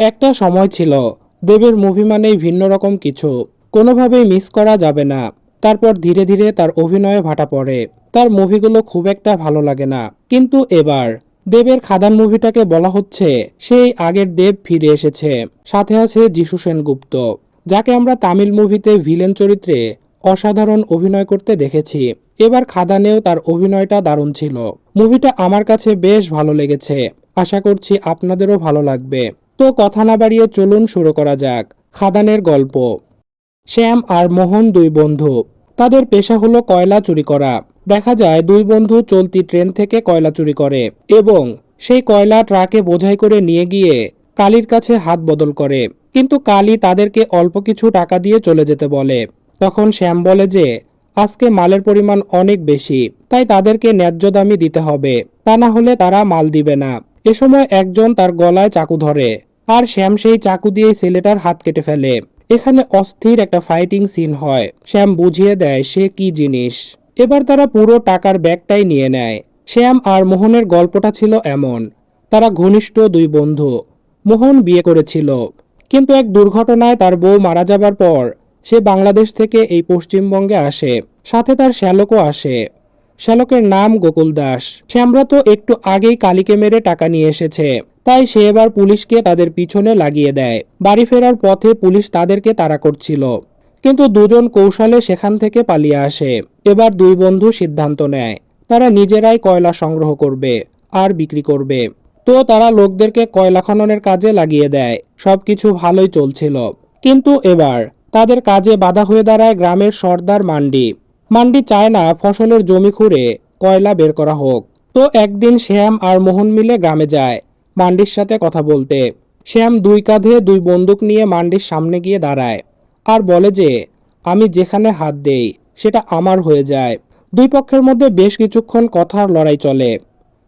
একটা সময় ছিল, দেবের মুভি মানেই ভিন্ন রকম কিছু। কোনোভাবেই মিস করা যাবে না। তারপর ধীরে ধীরে তার অভিনয়ে ভাটা পড়ে। তার মুভিগুলো খুব একটা ভালো লাগে না। কিন্তু এবার দেবের খাদান মুভিটাকে বলা হচ্ছে, সেই আগের দেব ফিরে এসেছে। সাথে আছে যিশু সেনগুপ্ত, যাকে আমরা তামিল মুভিতে ভিলেন চরিত্রে অসাধারণ অভিনয় করতে দেখেছি। এবার খাদানেও তার অভিনয়টা দারুণ ছিল। মুভিটা আমার কাছে বেশ ভালো লেগেছে। আশা করছি আপনাদেরও ভালো লাগবে। তো কথা না বাড়িয়ে চলুন শুরু করা যাক। খাদানের গল্প। শ্যাম আর মোহন দুই বন্ধু। তাদের পেশা হলো কয়লা চুরি করা। দেখা যায় দুই বন্ধু চলতি ট্রেন থেকে কয়লা চুরি করে এবং সেই কয়লা ট্রাকে বোঝাই করে নিয়ে গিয়ে কালীর কাছে হাত বদল করে। কিন্তু কালী তাদেরকে অল্প কিছু টাকা দিয়ে চলে যেতে বলে। তখন শ্যাম বলে যে, আজকে মালের পরিমাণ অনেক বেশি, তাই তাদেরকে ন্যায্য দামি দিতে হবে। তা না হলে তারা মাল দিবে না। এ সময় একজন তার গলায় চাকু ধরে। আর শ্যাম সেই চাকু দিয়ে ছেলেটার হাত কেটে ফেলে। এখানে অস্থির একটা ফাইটিং সিন হয়। শ্যাম বুঝিয়ে দেয়, সে কি জিনিস? এবার তারা পুরো টাকার ব্যাগটাই নিয়ে নেয়। শ্যাম আর মোহনের গল্পটা ছিল এমন। তারা ঘনিষ্ঠ দুই বন্ধু। মোহন বিয়ে করেছিল। কিন্তু এক দুর্ঘটনায় তার বউ মারা যাবার পর সে বাংলাদেশ থেকে এই পশ্চিমবঙ্গে আসে। সাথে তার শ্যালকও আসে। শ্যালকের নাম গোকুল দাস। শ্যামরা তো একটু আগেই কালীকে মেরে টাকা নিয়ে এসেছে। তাই সে এবার পুলিশকে তাদের পিছনে লাগিয়ে দেয়। বাড়ি ফেরার পথে পুলিশ তাদেরকে তাড়া করছিল। কিন্তু দুজন কৌশলে সেখান থেকে পালিয়ে আসে। এবার দুই বন্ধু সিদ্ধান্ত নেয়। তারা নিজেরাই কয়লা সংগ্রহ করবে আর বিক্রি করবে। তো তারা লোকদেরকে কয়লা খননের কাজে লাগিয়ে দেয়। সবকিছু ভালোই চলছিল। কিন্তু এবার তাদের কাজে বাধা হয়ে দাঁড়ায় গ্রামের সর্দার মান্ডি। মান্ডি চায় না ফসলের জমি খুঁড়ে কয়লা বের করা হোক। তো একদিন শ্যাম আর মোহন মিলে গ্রামে যায়। মান্ডির সাথে কথা বলতে। শ্যাম দুই কাঁধে দুই বন্দুক নিয়ে মান্ডির সামনে গিয়ে দাঁড়ায় আর বলে যে, আমি যেখানে হাত দেই, সেটা আমার হয়ে যায়। দুই পক্ষের মধ্যে বেশ কিছুক্ষণ কথার লড়াই চলে।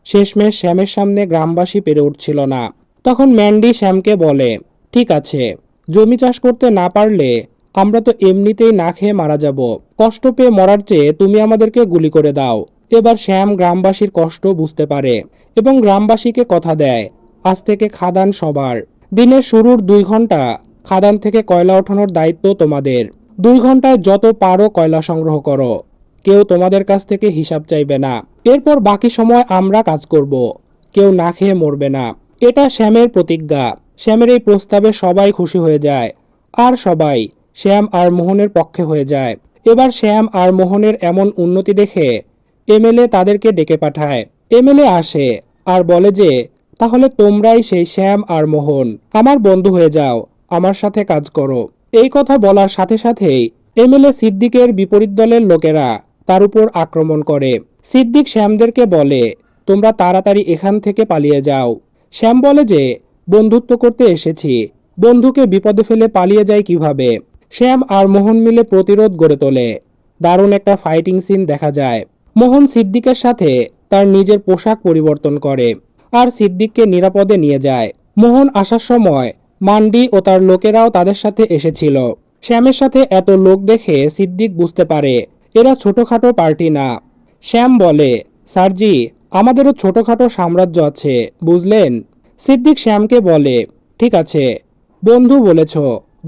শেষমেশ শ্যামের সামনে গ্রামবাসী পেরে উঠছিল না। তখন ম্যান্ডি শ্যামকে বলে, ঠিক আছে, জমি চাষ করতে না পারলে আমরা তো এমনিতেই না খেয়ে মারা যাব। কষ্ট পেয়ে মরার চেয়ে তুমি আমাদেরকে গুলি করে দাও। এবার শ্যাম গ্রামবাসীর কষ্ট বুঝতে পারে এবং গ্রামবাসীকে কথা দেয় আজ থেকে খাদান সবার। দিনের শুরুর দুই ঘণ্টা খাদান থেকে কয়লা ওঠানোর দায়িত্ব তোমাদের। দুই ঘন্টায় যত পারো কয়লা সংগ্রহ করো। কেউ তোমাদের কাছ থেকে হিসাব চাইবে না। এরপর বাকি সময় আমরা কাজ করব। কেউ না খেয়ে মরবে না। এটা শ্যামের প্রতিজ্ঞা। শ্যামের এই প্রস্তাবে সবাই খুশি হয়ে যায়। আর সবাই, শ্যাম আর মোহনের পক্ষে হয়ে যায়। এবার শ্যাম আর মোহনের এমন উন্নতি দেখে এমএলএ তাদেরকে ডেকে পাঠায়। এমএলএ আসে আর বলে যে তাহলে তোমরাই সেই শ্যাম আর মোহন। আমার বন্ধু হয়ে যাও, আমার সাথে কাজ করো। এই কথা বলার সাথে সাথেই এমএলএ সিদ্দিকের বিপরীত দলের লোকেরা তার উপর আক্রমণ করে। সিদ্দিক শ্যামদেরকে বলে, তোমরা তাড়াতাড়ি এখান থেকে পালিয়ে যাও। শ্যাম বলে যে, বন্ধুত্ব করতে এসেছি। বন্ধুকে বিপদে ফেলে পালিয়ে যায় কীভাবে? শ্যাম আর মোহন মিলে প্রতিরোধ গড়ে তোলে। দারুণ একটা ফাইটিং সিন দেখা যায়। মোহন সিদ্দিকের সাথে তার নিজের পোশাক পরিবর্তন করে। আর সিদ্দিককে নিরাপদে নিয়ে যায়। মোহন আসার সময় মান্ডি ও তার লোকেরাও তাদের সাথে এসেছিল। শ্যামের সাথে এত লোক দেখে সিদ্দিক বুঝতে পারে, এরা ছোটখাটো পার্টি না। শ্যাম বলে স্যারজি আমাদেরও ছোটখাটো সাম্রাজ্য আছে, বুঝলেন? সিদ্দিক শ্যামকে বলে, ঠিক আছে। বন্ধু বলেছ,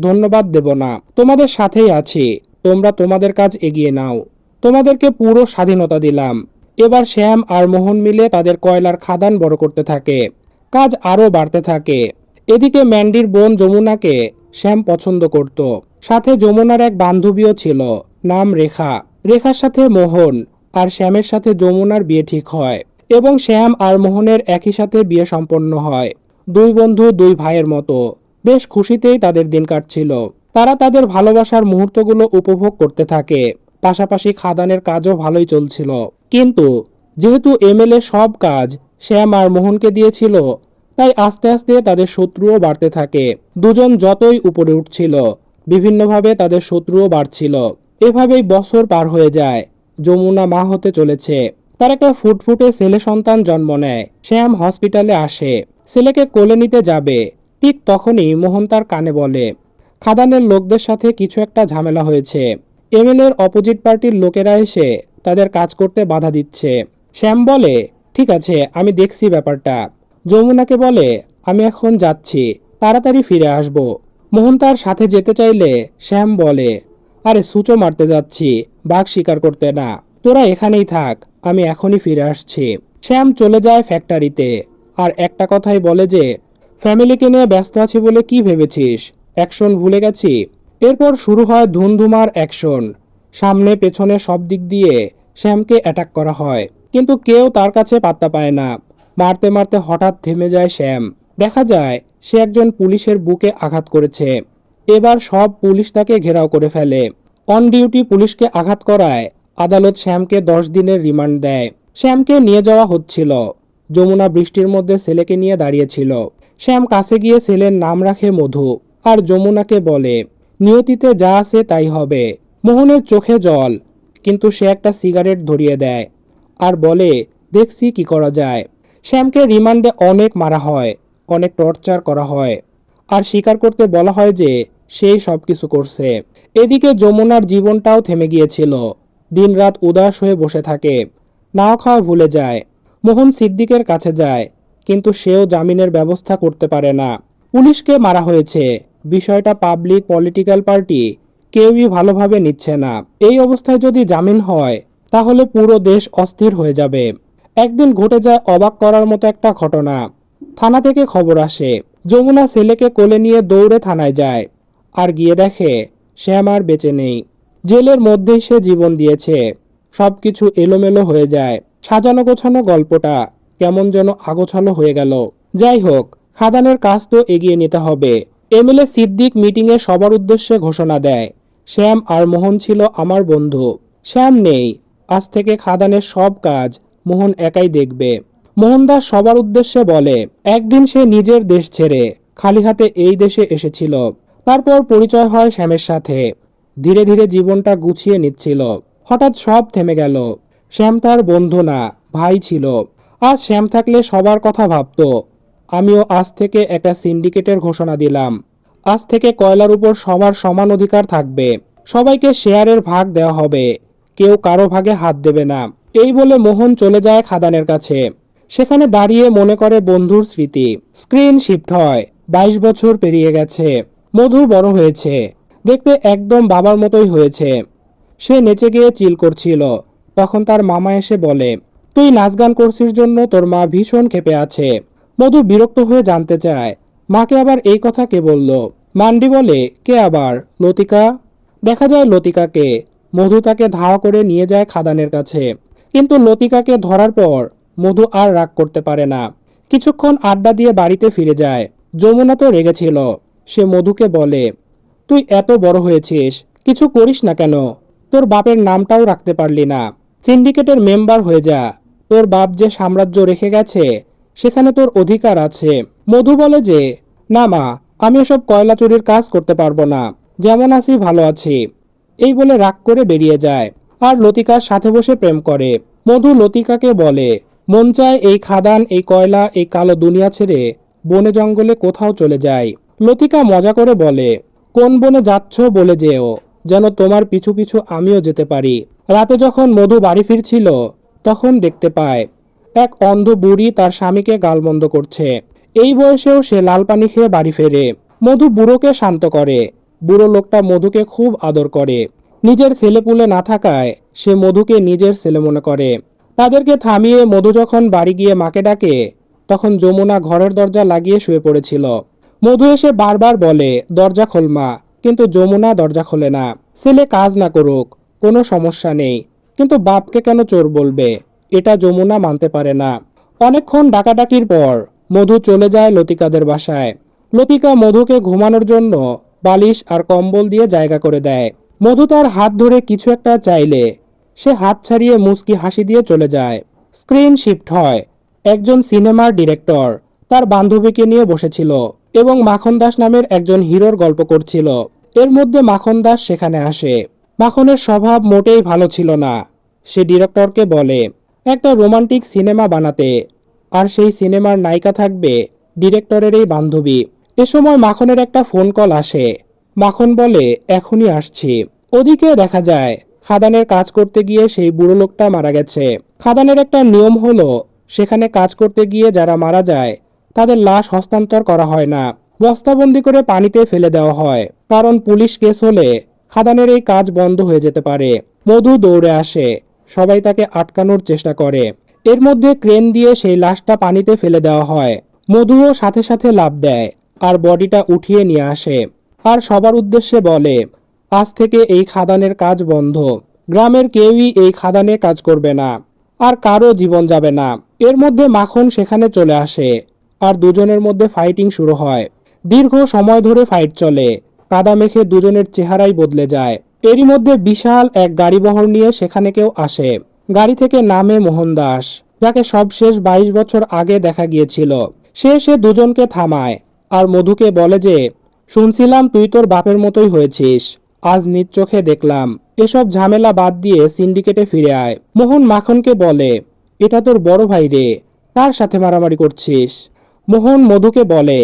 ধন্যবাদ দেব না। তোমাদের সাথেই আছি, তোমরা তোমাদের কাজ এগিয়ে নাও। তোমাদেরকে পুরো স্বাধীনতা দিলাম। এবার শ্যাম আর মোহন মিলে তাদের কয়লার খাদান বড় করতে থাকে। কাজ আরও বাড়তে থাকে। এদিকে ম্যান্ডির বোন যমুনাকে শ্যাম পছন্দ করত। সাথে যমুনার এক বান্ধবীও ছিল, নাম রেখা। রেখার সাথে মোহন আর শ্যামের সাথে যমুনার বিয়ে ঠিক হয় এবং শ্যাম আর মোহনের একই সাথে বিয়ে সম্পন্ন হয়। দুই বন্ধু দুই ভাইয়ের মতো। বেশ খুশিতেই তাদের দিন কাটছিল। তারা তাদের ভালোবাসার মুহূর্তগুলো উপভোগ করতে থাকে। পাশাপাশি খাদানের কাজও ভালোই চলছিল। কিন্তু যেহেতু এমএলএ সব কাজ শ্যাম আর মোহনকে দিয়েছিল, তাই আস্তে আস্তে তাদের শত্রুও বাড়তে থাকে। দুজন যতই উপরে উঠছিল, বিভিন্নভাবে তাদের শত্রুও বাড়ছিল। এভাবেই বছর পার হয়ে যায়, যমুনা মা হতে চলেছে। তার একটা ফুটফুটে ছেলে সন্তান জন্ম নেয়, শ্যাম হসপিটালে আসে। ছেলেকে কোলে নিতে যাবে, ঠিক তখনই মোহন তার কানে বলে, খাদানের লোকদের সাথে কিছু একটা ঝামেলা হয়েছে। এমএলএর অপোজিট পার্টির লোকেরা এসে তাদের কাজ করতে বাধা দিচ্ছে। শ্যাম বলে, ঠিক আছে, আমি দেখছি ব্যাপারটা। যমুনাকে বলে, আমি এখন যাচ্ছি, তাড়াতাড়ি ফিরে আসব। মোহন তার সাথে যেতে চাইলে শ্যাম বলে, আরে, সুচো মারতে যাচ্ছি, বাঘ শিকার করতে না। তোরা এখানেই থাক, আমি এখনই ফিরে আসছি। শ্যাম চলে যায় ফ্যাক্টরিতে আর একটা কথাই বলে যে, ফ্যামিলিকে নিয়ে ব্যস্ত আছি বলে কি ভেবেছিস? অ্যাকশন ভুলে গেছি? এরপর শুরু হয় ধুমধুমার অ্যাকশন। সামনে, পেছনে সব দিক দিয়ে শ্যামকে অ্যাটাক করা হয়। কিন্তু কেউ তার কাছে পাত্তা পায় না। মারতে মারতে হঠাৎ থেমে যায় শ্যাম। দেখা যায়, সে একজন পুলিশের বুকে আঘাত করেছে। এবার সব পুলিশ তাকে ঘেরাও করে ফেলে। অন ডিউটি পুলিশকে আঘাত করায়। আদালত শ্যামকে দশ দিনের রিমান্ড দেয়। শ্যামকে নিয়ে যাওয়া হচ্ছিল। যমুনা বৃষ্টির মধ্যে ছেলেকে নিয়ে দাঁড়িয়েছিল শ্যাম কাছে গিয়ে ছেলের নাম রাখে মধু। আর যমুনাকে বলে নিয়তিতে যা আছে তাই হবে। মোহনের চোখে জল, কিন্তু সে একটা সিগারেট ধরিয়ে দেয় আর বলে, দেখছি কি করা যায়। শ্যামকে রিমান্ডে অনেক মারা হয়, অনেক টর্চার করা হয় আর স্বীকার করতে বলা হয় যে, সেই সব কিছু করছে। এদিকে যমুনার জীবনটাও থেমে গিয়েছিল। দিনরাত উদাস হয়ে বসে থাকে নাও খাওয়া ভুলে যায়। মোহন সিদ্দিকের কাছে যায়, কিন্তু সেও জামিনের ব্যবস্থা করতে পারে না। পুলিশকে মারা হয়েছে। বিষয়টা পাবলিক পলিটিক্যাল পার্টি কেউই ভালোভাবে নিচ্ছে না। এই অবস্থায় যদি জামিন হয়, তাহলে পুরো দেশ অস্থির হয়ে যাবে। একদিন ঘটে যায় অবাক করার মতো একটা ঘটনা। থানা থেকে খবর আসে, যমুনা ছেলেকে কোলে নিয়ে দৌড়ে থানায় যায়। আর গিয়ে দেখে শ্যাম আর বেঁচে নেই। জেলের মধ্যেই সে জীবন দিয়েছে। সবকিছু এলোমেলো হয়ে যায়। সাজানো গোছানো গল্পটা কেমন যেন আগোছালো হয়ে গেল। যাই হোক, খাদানের কাজ তো এগিয়ে নিতে হবে। এমএলএ সিদ্দিক মিটিংয়ে সবার উদ্দেশ্যে ঘোষণা দেয়, শ্যাম আর মোহন ছিল আমার বন্ধু। শ্যাম নেই। আজ থেকে খাদানের সব কাজ মোহন একাই দেখবে। মোহনদাস সবার উদ্দেশ্যে বলে, একদিন সে নিজের দেশ ছেড়ে খালি হাতে এই দেশে এসেছিল। তারপর পরিচয় হয় শ্যামের সাথে। ধীরে ধীরে জীবনটা গুছিয়ে নিচ্ছিল। হঠাৎ সব থেমে গেল। শ্যাম তার বন্ধু না, ভাই ছিল। আজ শ্যাম থাকলে সবার কথা ভাবতো। আমিও আজ থেকে একটা সিন্ডিকেটের ঘোষণা দিলাম। আজ থেকে কয়লার উপর সবার সমান অধিকার থাকবে। সবাইকে শেয়ারের ভাগ দেওয়া হবে। কেউ কারও ভাগে হাত দেবে না। এই বলে মোহন চলে যায় খাদানের কাছে। সেখানে দাঁড়িয়ে মনে করে বন্ধুর স্মৃতি। স্ক্রিন শিফট হয়। বাইশ বছর পেরিয়ে গেছে। মধু বড় হয়েছে। দেখতে একদম বাবার মতোই হয়েছে। সে নেচে গিয়ে চিল করছিল। তখন তার মামা এসে বলে, তুই নাচ গান করছিস জন্য তোর মা ভীষণ ক্ষেপে আছে। মধু বিরক্ত হয়ে জানতে চায়। মাকে আবার এই কথা কে বলল? মান্ডি বলে, কে আবার? লতিকা? দেখা যায় লতিকাকে। মধু তাকে ধাওয়া করে নিয়ে যায় খাদানের কাছে। কিন্তু লতিকাকে ধরার পর মধু আর রাগ করতে পারে না। কিছুক্ষণ আড্ডা দিয়ে বাড়িতে ফিরে যায়। যমুনা তো রেগেছিল। সে মধুকে বলে, তুই এত বড় হয়েছিস, কিছু করিস না কেন? তোর বাপের নামটাও রাখতে পারলি না। সিন্ডিকেটের মেম্বার হয়ে যা। তোর বাপ যে সাম্রাজ্য রেখে গেছে সেখানে তোর অধিকার আছে। মধু বলে যে, না মা, আমি এসব কয়লা চুরির কাজ করতে পারব না। যেমন আছি, ভালো আছি। এই বলে রাগ করে বেরিয়ে যায়। আর লতিকার সাথে বসে প্রেম করে। মধু লতিকাকে বলে, মন চায় এই খাদান, এই কয়লা, এই কালো দুনিয়া ছেড়ে বনে জঙ্গলে কোথাও চলে যায় লতিকা মজা করে বলে, কোন বনে যাচ্ছ বলে যেও, যেন তোমার পিছু পিছু আমিও যেতে পারি। রাতে যখন মধু বাড়ি ফিরছিল, তখন দেখতে পায় এক অন্ধ বুড়ি তার স্বামীকে গালমন্দ করছে। এই বয়সেও সে লাল পানি খেয়ে বাড়ি ফেরে। মধু বুড়োকে শান্ত করে। বুড়ো লোকটা মধুকে খুব আদর করে। নিজের ছেলেপুলে না থাকায় সে মধুকে নিজের ছেলে মনে করে। তাদেরকে থামিয়ে মধু যখন বাড়ি গিয়ে মাকে ডাকে, তখন যমুনা ঘরের দরজা লাগিয়ে শুয়ে পড়েছিল। মধু এসে বারবার বলে, দরজা খোলমা কিন্তু যমুনা দরজা খোলে না। ছেলে কাজ না করুক, কোনো সমস্যা নেই। কিন্তু বাপকে কেন চোর বলবে? এটা যমুনা মানতে পারে না। অনেকক্ষণ ডাকাডাকির পর মধু চলে যায় লতিকাদের বাসায়। লতিকা মধুকে ঘুমানোর জন্য বালিশ আর কম্বল দিয়ে জায়গা করে দেয়। মধু তার হাত ধরে কিছু একটা চাইলে সে হাত ছাড়িয়ে মুচকি হাসি দিয়ে চলে যায়। স্ক্রিন শিফট হয়। একজন সিনেমার ডিরেক্টর তার বান্ধবীকে নিয়ে বসেছিল এবং মাখন দাস নামের একজন হিরোর গল্প করছিল। এর মধ্যে মাখন দাস সেখানে আসে। মাখনের স্বভাব মোটেই ভালো ছিল না। সে ডিরেক্টরকে বলে একটা রোমান্টিক সিনেমা বানাতে। আর সেই সিনেমার নায়িকা থাকবে ডিরেক্টরের এই বান্ধবী। এ সময় মাখনের একটা ফোন কল আসে। মাখন বলে, এখনই আসছি। ওদিকে দেখা যায়, খাদানের কাজ করতে গিয়ে সেই বুড়ো লোকটা মারা গেছে। খাদানের একটা নিয়ম হলো, সেখানে কাজ করতে গিয়ে যারা মারা যায়, তাদের লাশ হস্তান্তর করা হয় না। বস্তাবন্দি করে পানিতে ফেলে দেওয়া হয়। কারণ পুলিশ কেস হলে খাদানের এই কাজ বন্ধ হয়ে যেতে পারে। মধু দৌড়ে আসে। সবাই তাকে আটকানোর চেষ্টা করে। এর মধ্যে ক্রেন দিয়ে সেই লাশটা পানিতে ফেলে দেওয়া হয়। মধুও সাথে সাথে লাভ দেয় আর বডিটা উঠিয়ে নিয়ে আসে। আর সবার উদ্দেশ্যে বলে, আজ থেকে এই খাদানের কাজ বন্ধ। গ্রামের কেউই এই খাদানে কাজ করবে না। আর কারও জীবন যাবে না। এর মধ্যে মাখন সেখানে চলে আসে আর দুজনের মধ্যে ফাইটিং শুরু হয়। দীর্ঘ সময় ধরে ফাইট চলে। কাদা মেখে দুজনের চেহারাই বদলে যায়। এরই মধ্যে বিশাল এক গাড়িবহর নিয়ে সেখানে কেউ আসে। গাড়ি থেকে নামে মোহন দাস, যাকে সবশেষ বাইশ বছর আগে দেখা গিয়েছিল। সে সে দুজনকে থামায় আর মধুকে বলে যে, শুনছিলাম তুই তোর বাপের মতোই হয়েছিস। আজ নিজ চোখে দেখলাম। এসব ঝামেলা বাদ দিয়ে সিন্ডিকেটে ফিরে আয়। মোহন মাখনকে বলে, এটা তোর বড় ভাই রে তার সাথে মারামারি করছিস? মোহন মধুকে বলে,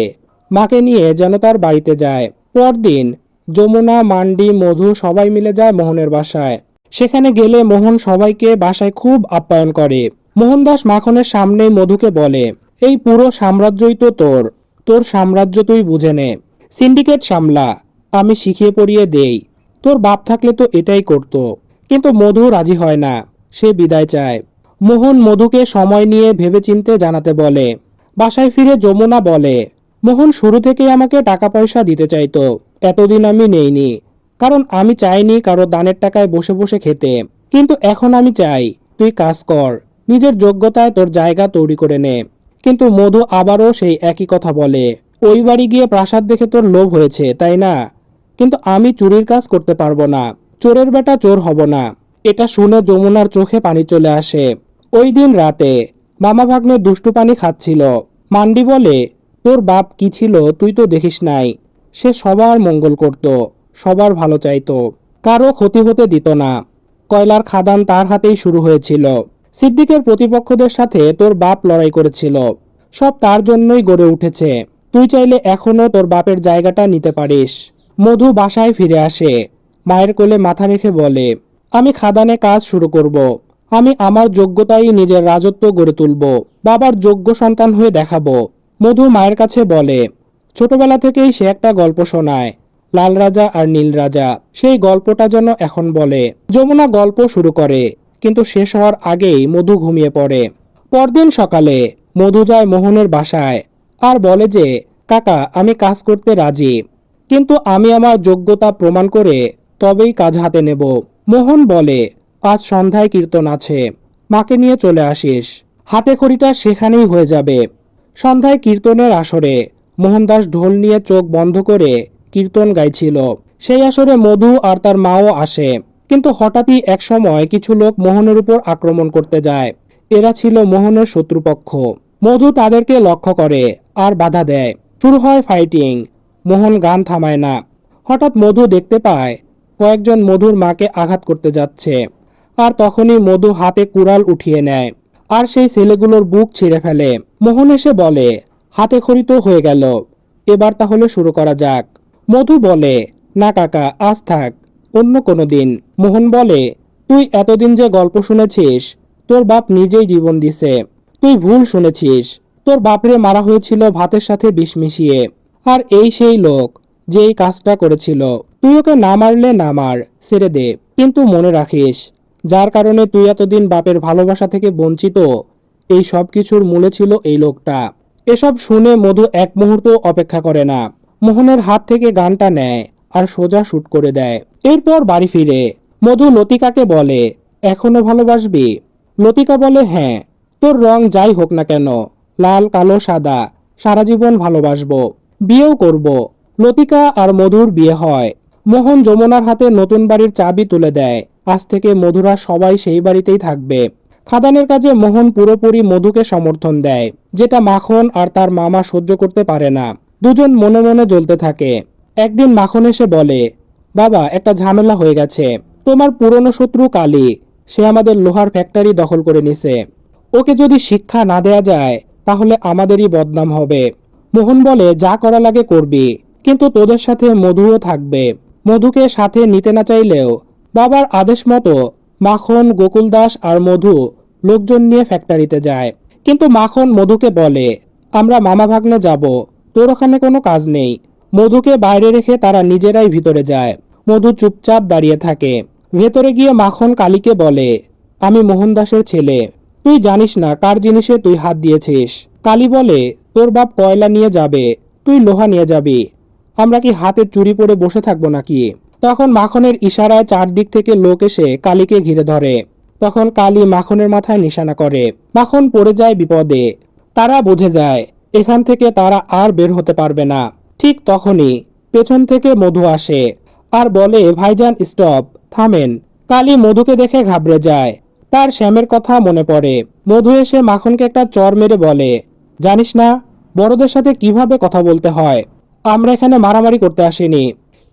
মাকে নিয়ে যেন তার বাড়িতে যায়। পরদিন যমুনা, মান্ডি, মধু সবাই মিলে যায় মোহনের বাসায়। সেখানে গেলে মোহন সবাইকে বাসায় খুব আপ্যায়ন করে। মোহনদাস মাখনের সামনেই মধুকে বলে, এই পুরো সাম্রাজ্যই তো তোর। তোর সাম্রাজ্য তুই বুঝে নে। সিন্ডিকেট সামলা, আমি শিখিয়ে পড়িয়ে দেই। তোর বাপ থাকলে তো এটাই করত। কিন্তু মধু রাজি হয় না, সে বিদায় চায়। মোহন মধুকে সময় নিয়ে ভেবেচিন্তে জানাতে বলে, বাসায় ফিরে যমুনা বলে, মোহন শুরু থেকেই আমাকে টাকা পয়সা দিতে চাইতো। এতদিন আমি নেইনি। কারণ আমি চাইনি কারও দানের টাকায় বসে বসে খেতে। কিন্তু এখন আমি চাই, তুই কাজ কর, নিজের যোগ্যতায় তোর জায়গা তৈরি করে নে। কিন্তু মধু আবারও সেই একই কথা বলে, ওই বাড়ি গিয়ে প্রাসাদ দেখে তোর লোভ হয়েছে, তাই না? কিন্তু আমি চুরির কাজ করতে পারব না, চোরের বেটা চোর হব না। এটা শুনে যমুনার চোখে পানি চলে আসে। ওই দিন রাতে মামা ভাগ্নে দুষ্টু পানি খাচ্ছিল। মান্ডি বলে, তোর বাপ কি ছিল তুই তো দেখিস নাই। সে সবার মঙ্গল করত, সবার ভালো চাইত। কারও ক্ষতি হতে দিত না। কয়লার খাদান তার হাতেই শুরু হয়েছিল। সিদ্দিকের প্রতিপক্ষদের সাথে তোর বাপ লড়াই করেছিল। সব তার জন্যই গড়ে উঠেছে। তুই চাইলে এখনও তোর বাপের জায়গাটা নিতে পারিস। মধু বাসায় ফিরে আসে। মায়ের কোলে মাথা রেখে বলে, আমি খাদানে কাজ শুরু করব। আমি আমার যোগ্যতাই নিজের রাজত্ব গড়ে তুলব। বাবার যোগ্য সন্তান হয়ে দেখাবো। মধু মায়ের কাছে বলে ছোটবেলা থেকেই সে একটা গল্প শোনায়, লাল রাজা আর নীল রাজা। সেই গল্পটা যেন এখন বলে, যমুনা গল্প শুরু করে, কিন্তু শেষ হওয়ার আগেই মধু ঘুমিয়ে পড়ে। পরদিন সকালে মধু যায় মোহনের বাসায় আর বলে যে, কাকা, আমি কাজ করতে রাজি, কিন্তু আমি আমার যোগ্যতা প্রমাণ করে তবেই কাজ হাতে নেব। মোহন বলে, আজ সন্ধ্যায় কীর্তন আছে, মাকে নিয়ে চলে আসিস। হাতে খড়িটা সেখানেই হয়ে যাবে। সন্ধ্যায় কীর্তনের আসরে মোহনদাস ঢোল নিয়ে চোখ বন্ধ করে কীর্তন গাইছিল। সেই আসরে মধু আর তার মাও আসে। কিন্তু হঠাৎই এক সময় কিছু লোক মোহনের উপর আক্রমণ করতে যায়। এরা ছিল মোহনের শত্রুপক্ষ। মধু তাদেরকে লক্ষ্য করে আর বাধা দেয়। শুরু হয় ফাইটিং। মোহন গান থামায় না। হঠাৎ মধু দেখতে পায়, কয়েকজন মধুর মাকে আঘাত করতে যাচ্ছে। আর তখনই মধু হাতে কুড়াল উঠিয়ে নেয়। আর সেই ছেলেগুলোর বুক ছিঁড়ে ফেলে। মোহন এসে বলে হাতে খড়ি তো হয়ে গেল। এবার তাহলে শুরু করা যাক। মধু বলে, না কাকা, আজ থাক, অন্য কোনো দিন। মোহন বলে, তুই এতদিন যে গল্প শুনেছিস, তোর বাপ নিজেই জীবন দিছে। তুই ভুল শুনেছিস। তোর বাপরে মারা হয়েছিল ভাতের সাথে বিষ মিশিয়ে। আর এই সেই লোক যে এই কাজটা করেছিল। তুই ওকে না মারলে না মার, ছেড়ে দে। কিন্তু মনে রাখিস, যার কারণে তুই এতদিন বাপের ভালোবাসা থেকে বঞ্চিত, এই সব কিছুর মূলে ছিল এই লোকটা। এসব শুনে মধু এক মুহূর্ত অপেক্ষা করে না। মোহনের হাত থেকে গানটা নেয় আর সোজা শুট করে দেয়। এরপর বাড়ি ফিরে। মধু লতিকাকে বলে, এখনও ভালোবাসবি? লতিকা বলে হ্যাঁ তোর রং যাই হোক না কেন, লাল, কালো, সাদা, সারা জীবন ভালোবাসবো, বিয়েও করব। লতিকা আর মধুর বিয়ে হয়। মোহন যমুনার হাতে নতুন বাড়ির চাবি তুলে দেয়। আজ থেকে মধুরা সবাই সেই বাড়িতেই থাকবে। খাদানের কাজে মোহন পুরোপুরি মধুকে সমর্থন দেয়, যেটা মাখন আর তার মামা সহ্য করতে পারে না। দুজন মনে মনে জ্বলতে থাকে। একদিন মাখন এসে বলে, বাবা, একটা ঝামেলা হয়ে গেছে। তোমার পুরনো শত্রু কালী, সে আমাদের লোহার ফ্যাক্টরি দখল করে নিছে। ওকে যদি শিক্ষা না দেয়া যায়, তাহলে আমাদেরই বদনাম হবে। মোহন বলে, যা করা লাগে করবি, কিন্তু তোদের সাথে মধুও থাকবে। মধুকে সাথে নিতে না চাইলেও, বাবার আদেশ মতো মাখন, গোকুল দাস আর মধু লোকজন নিয়ে ফ্যাক্টরিতে যায়। কিন্তু মাখন মধুকে বলে, আমরা মামা ভাগ্নে যাব, তোর ওখানে কোনো কাজ নেই। মধুকে বাইরে রেখে তারা নিজেরাই ভিতরে যায়। মধু চুপচাপ দাঁড়িয়ে থাকে। ভেতরে গিয়ে মাখন কালীকে বলে, আমি মোহনদাসের ছেলে। তুই জানিস না কার জিনিসে তুই হাত দিয়েছিস? কালী বলে, তোর বাপ কয়লা নিয়ে যাবে, তুই লোহা নিয়ে যাবি। আমরা কি হাতে চুরি পরে বসে থাকব নাকি? তখন মাখনের ইশারায় চারদিক থেকে লোক এসে কালীকে ঘিরে ধরে। তখন কালী মাখনের মাথায় নিশানা করে। মাখন পড়ে যায় বিপদে। তারা বুঝে যায়, এখান থেকে তারা আর বের হতে পারবে না। ঠিক তখনই পেছন থেকে মধু আসে আর বলে, ভাইজান, স্টপ, থামেন। কালী মধুকে দেখে ঘাবড়ে যায়। তার শ্যামের কথা মনে পড়ে। মধু এসে মাখনকে একটা চর মেরে বলে, জানিস না, বড়দের সাথে কীভাবে কথা বলতে হয়? আমরা এখানে মারামারি করতে আসিনি।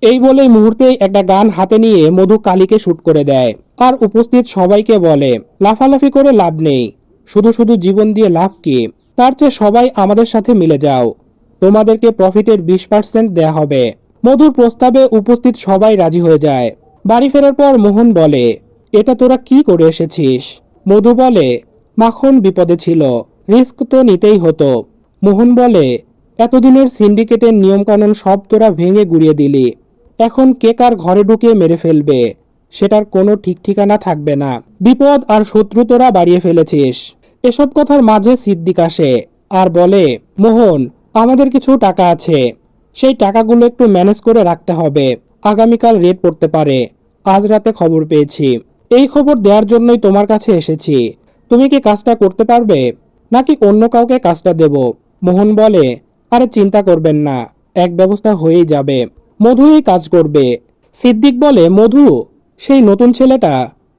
এই বলেই মুহূর্তেই একটা গান হাতে নিয়ে মধু কালীকে শ্যুট করে দেয়। আর উপস্থিত সবাইকে বলে, লাফালাফি করে লাভ নেই। শুধু শুধু জীবন দিয়ে লাভ কি? তার চেয়ে সবাই আমাদের সাথে মিলে যাও। তোমাদেরকে প্রফিটের বিশ পার্সেন্ট দেয়া হবে। মধুর প্রস্তাবে উপস্থিত সবাই রাজি হয়ে যায়। বাড়ি ফেরার পর মোহন বলে, এটা তোরা কি করে এসেছিস? মধু বলে, মাখন বিপদে ছিল। রিস্ক তো নিতেই হতো। মোহন বলে, এতদিনের সিন্ডিকেটের নিয়মকানুন সব তোরা ভেঙে গুড়িয়ে দিলি। এখন কে কার ঘরে ঢুকে মেরে ফেলবে? সেটার কোনো ঠিক ঠিকানা থাকবে না। বিপদ আর শত্রু তোরা বাড়িয়ে ফেলেছিস। এসব কথার মাঝে সিদ্দিক আসে আর বলে, মোহন, আমাদের কিছু টাকা আছে। সেই টাকাগুলো একটু ম্যানেজ করে রাখতে হবে। আগামীকাল রেড পড়তে পারে। আজ রাতে খবর পেয়েছি। এই খবর দেওয়ার জন্যই তোমার কাছে এসেছি। তুমি কি কাজটা করতে পারবে? নাকি অন্য কাউকে কাজটা দেব? মোহন বলে, আরে চিন্তা করবেন না। এক ব্যবস্থা হয়েই যাবে। মধু এই কাজ করবে। সিদ্দিক বলে, মধু সেই নতুন ছেলেটা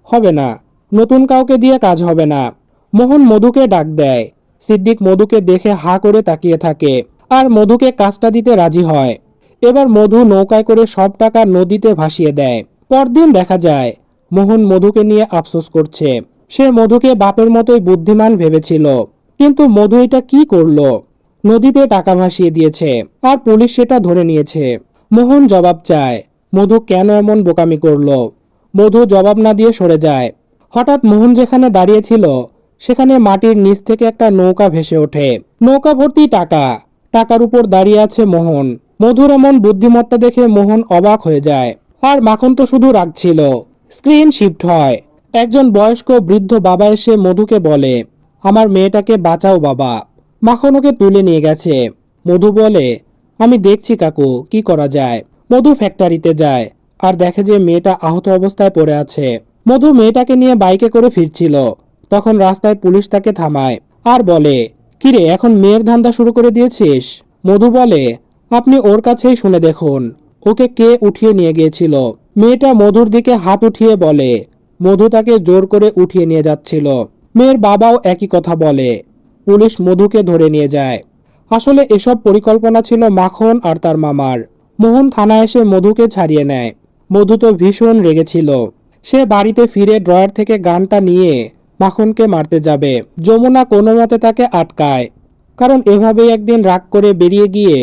হবে না। নতুন কাউকে দিয়ে কাজ হবে না। মোহন মধুকে ডাক দেয়। সিদ্দিক মধুকে দেখে হা করে তাকিয়ে থাকে আর মধুকে কাজটা দিতে রাজি হয়। এবার মধু নৌকায় করে সব টাকা নদীতে ভাসিয়ে দেয়। পরদিন দেখা যায়, মোহন মধুকে নিয়ে আফসোস করছে। সে মধুকে বাপের মতোই বুদ্ধিমান ভেবেছিল। কিন্তু মধু এটা কি করল? নদীতে টাকা ভাসিয়ে দিয়েছে আর পুলিশ সেটা ধরে নিয়েছে। মোহন জবাব চায়, মধু কেন এমন বোকামি করল? মধু জবাব না দিয়ে সরে যায়। হঠাৎ মোহন যেখানে দাঁড়িয়েছিল সেখানে মাটির নিচ থেকে একটা নৌকা ভেসে ওঠে। নৌকা ভর্তি টাকা। টাকার উপর দাঁড়িয়ে আছে মোহন। মধুর এমন বুদ্ধিমত্তা দেখে মোহন অবাক হয়ে যায়। আর মাখন তো শুধু রাখছিল স্ক্রিন শিফট হয়। একজন বয়স্ক বৃদ্ধ বাবা এসে মধুকে বলে, আমার মেয়েটাকে বাঁচাও বাবা। মাখন ওকে তুলে নিয়ে গেছে। মধু বলে, আমি দেখছি কাকু, কি করা যায়? মধু ফ্যাক্টরিতে যায়। আর দেখে যে মেয়েটা আহত অবস্থায় পড়ে আছে। মধু মেয়েটাকে নিয়ে বাইকে করে ফিরছিল। তখন রাস্তায় পুলিশ তাকে থামায় আর বলে, কিরে, এখন মেয়ের ধান্দা শুরু করে দিয়েছিস? মধু বলে, আপনি ওর কাছেই শুনে দেখুন। ওকে কে উঠিয়ে নিয়ে গিয়েছিল? মেয়েটা মধুর দিকে হাত উঠিয়ে বলে, মধু তাকে জোর করে উঠিয়ে নিয়ে যাচ্ছিল। মেয়ের বাবাও একই কথা বলে। পুলিশ মধুকে ধরে নিয়ে যায়। আসলে এসব পরিকল্পনা ছিল মাখন আর তার মামার। মোহন থানায় এসে মধুকে ছাড়িয়ে নেয়। মধু তো ভীষণ রেগেছিল। সে বাড়িতে ফিরে ড্রয়ার থেকে গানটা নিয়ে মাখনকে মারতে যাবে। যমুনা কোনো মতে তাকে আটকায়, কারণ এভাবেই একদিন রাগ করে বেরিয়ে গিয়ে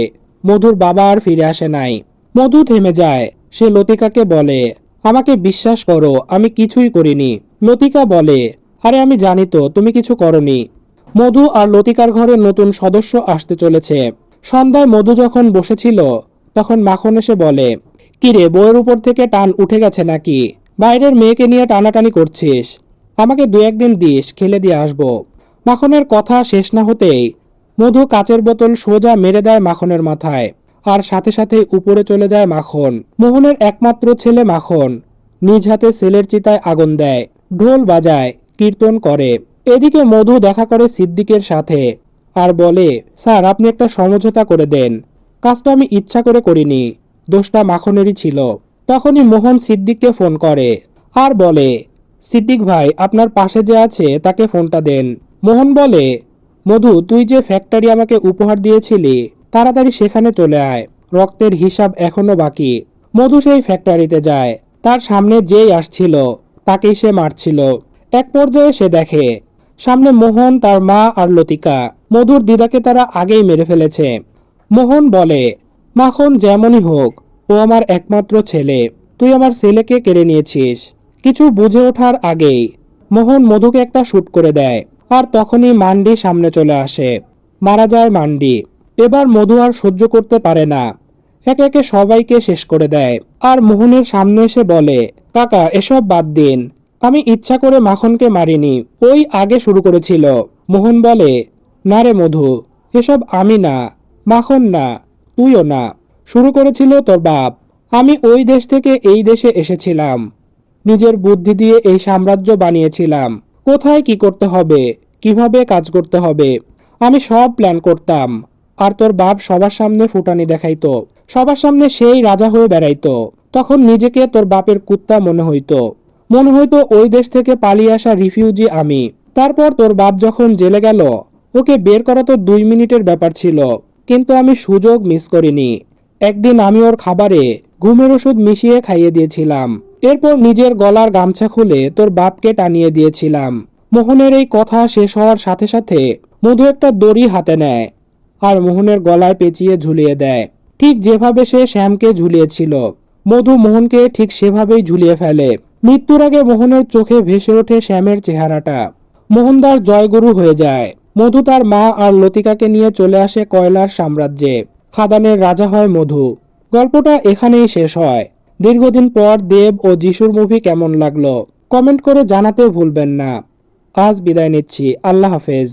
মধুর বাবা আর ফিরে আসে নাই। মধু থেমে যায়। সে লতিকাকে বলে, আমাকে বিশ্বাস করো, আমি কিছুই করিনি। লতিকা বলে, আরে আমি জানি তো, তুমি কিছু করনি। মধু আর লতিকার ঘরে নতুন সদস্য আসতে চলেছে। সন্ধ্যায় মধু যখন বসেছিল, তখন মাখন এসে বলে কিরে, বইয়ের উপর থেকে টান উঠে গেছে নাকি? বাইরের মেয়েকে নিয়ে টানাটানি করছিস। আমাকে দু একদিন দিস, খেলে দিয়ে আসব। মাখনের কথা শেষ না হতেই মধু কাচের বোতল সোজা মেরে দেয় মাখনের মাথায়। আর সাথে সাথে উপরে চলে যায় মাখন। মোহনের একমাত্র ছেলে মাখন। নিজ হাতে সেলের চিতায় আগুন দেয়। ঢোল বাজায়, কীর্তন করে। এদিকে মধু দেখা করে সিদ্দিকের সাথে আর বলে, স্যার, আপনি একটা সমঝোতা করে দেন। কাজটা আমি ইচ্ছা করে করিনি। দোষটা মাখনেরই ছিল। তখনই মোহন সিদ্দিককে ফোন করে। আর বলে, সিদ্দিক ভাই, আপনার পাশে যে আছে, তাকে ফোনটা দেন। মোহন বলে, মধু, তুই যে ফ্যাক্টরি আমাকে উপহার দিয়েছিলি, তাড়াতাড়ি সেখানে চলে আয়। রক্তের হিসাব এখনও বাকি। মধু সেই ফ্যাক্টরিতে যায়। তার সামনে যেই আসছিল, তাকেই সে মারছিল। এক পর্যায়ে সে দেখে, সামনে মোহন, তার মা আর লতিকা। মধুর দিদাকে তারা আগেই মেরে ফেলেছে। মোহন বলে মাখন যেমনই হোক, ও আমার একমাত্র ছেলে। তুই আমার ছেলেকে কেড়ে নিয়েছিস। কিছু বুঝে ওঠার আগেই মোহন মধুকে একটা শ্যুট করে দেয় আর তখনই মান্ডি সামনে চলে আসে। মারা যায় মান্ডি। এবার মধু আর সহ্য করতে পারে না। একে একে সবাইকে শেষ করে দেয় আর মোহনের সামনে এসে বলে, কাকা, এসব বাদ দিন। আমি ইচ্ছা করে মাখনকে মারিনি। ওই আগে শুরু করেছিল। মোহন বলে, না রে মধু, এসব আমি না, মাখন না। তুইও না। শুরু করেছিল তোর বাপ। আমি ওই দেশ থেকে এই দেশে এসেছিলাম। নিজের বুদ্ধি দিয়ে এই সাম্রাজ্য বানিয়েছিলাম। কোথায় কি করতে হবে? কীভাবে কাজ করতে হবে? আমি সব প্ল্যান করতাম। আর তোর বাপ সবার সামনে ফুটানি দেখাইতো। সবার সামনে সেই রাজা হয়ে বেড়াইতো। তখন নিজেকে তোর বাপের কুত্তা মনে হইতো। মনে হইতো ওই দেশ থেকে পালিয়ে আসা রিফিউজি আমি। তারপর তোর বাপ যখন জেলে গেল, ওকে বের করা তো দুই মিনিটের ব্যাপার ছিল। কিন্তু আমি সুযোগ মিস করিনি। একদিন আমি ওর খাবারে ঘুমের ওষুধ মিশিয়ে খাইয়ে দিয়েছিলাম। এরপর নিজের গলার গামছা খুলে তোর বাপকে টানিয়ে দিয়েছিলাম। মোহনের এই কথা শেষ হওয়ার সাথে সাথে মধু একটা দড়ি হাতে নেয় আর মোহনের গলায় পেঁচিয়ে ঝুলিয়ে দেয়। ঠিক যেভাবে সে শ্যামকে ঝুলিয়েছিল, মধু মোহনকে ঠিক সেভাবেই ঝুলিয়ে ফেলে। মৃত্যুর আগে মোহনের চোখে ভেসে ওঠে শ্যামের চেহারাটা। মোহনদাস জয়গুরু হয়ে যায়। মধু তার মা আর লতিকাকে নিয়ে চলে আসে কয়লার সাম্রাজ্যে। খাদানের রাজা হয় মধু। গল্পটা এখানেই শেষ হয়। দীর্ঘদিন পর দেব ও যিশুর মুভি কেমন লাগল, কমেন্ট করে জানাতে ভুলবেন না। আজ বিদায় নিচ্ছি। আল্লাহ হাফেজ।